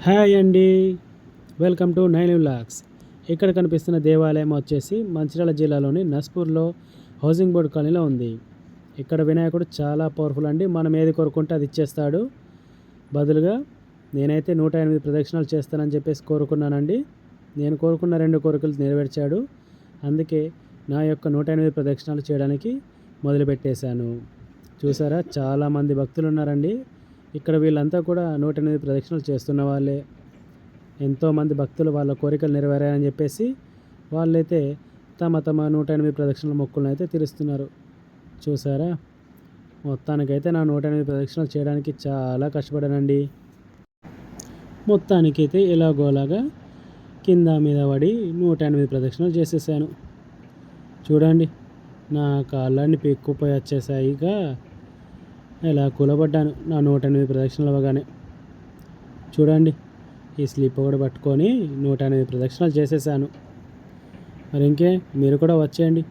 Hi అండి. Welcome to nine lakhs. ఇక్కడ కనిపిస్తున్న దేవాలయం వచ్చేసి మంచిర్యాల జిల్లాలోని నస్పూర్లో హౌసింగ్ బోర్డ్ కాలనీలో ఉంది. ఇక్కడ వినాయకుడు చాలా పవర్ఫుల్ అండి. మనం ఏది కోరుకుంటే అది ఇచ్చేస్తాడు. బదులుగా నేనైతే నూట ఎనిమిది ప్రదక్షిణాలు చేస్తానని చెప్పేసి కోరుకున్నానండి. నేను కోరుకున్న రెండు కోరికలు నెరవేర్చాడు. అందుకే నా యొక్క నూట ఎనిమిది ప్రదక్షిణాలు చేయడానికి మొదలుపెట్టేశాను. చూసారా? చాలామంది భక్తులు ఉన్నారండి. ఇక్కడ వీళ్ళంతా కూడా నూట ఎనిమిది ప్రదక్షిణలు చేస్తున్న వాళ్ళే. ఎంతోమంది భక్తులు వాళ్ళ కోరికలు నెరవేరాయని చెప్పేసి వాళ్ళైతే తమ తమ నూట ఎనిమిది ప్రదక్షిణల మొక్కులను అయితే తీరుస్తున్నారు. చూసారా? మొత్తానికైతే నా నూట ఎనిమిది ప్రదక్షిణలు చేయడానికి చాలా కష్టపడానండి. మొత్తానికైతే ఇలాగోలాగా కింద మీద పడి నూట ఎనిమిది ప్రదక్షిణలు చేసేసాను. చూడండి నా కాళ్ళని పెక్కుపోయి వచ్చేసాయిగా ఇలా కూలబడ్డాను. నా నూట ఎనిమిది ప్రదక్షిణలు అవ్వగానే. చూడండి ఈ స్లిప్ కూడా పట్టుకొని నూట ఎనిమిది ప్రదక్షిణలు చేసేసాను. మరి ఇంకే మీరు కూడా వచ్చేయండి.